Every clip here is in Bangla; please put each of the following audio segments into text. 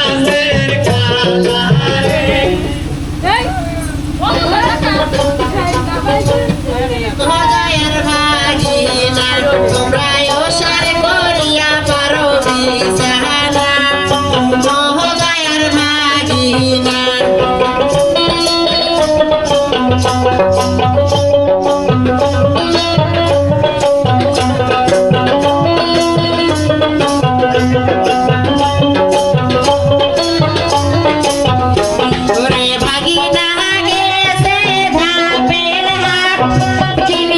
I'm Amen. TV.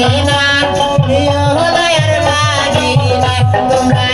মাদিনা প্রিয় দয়ার মাদিনা তোমরা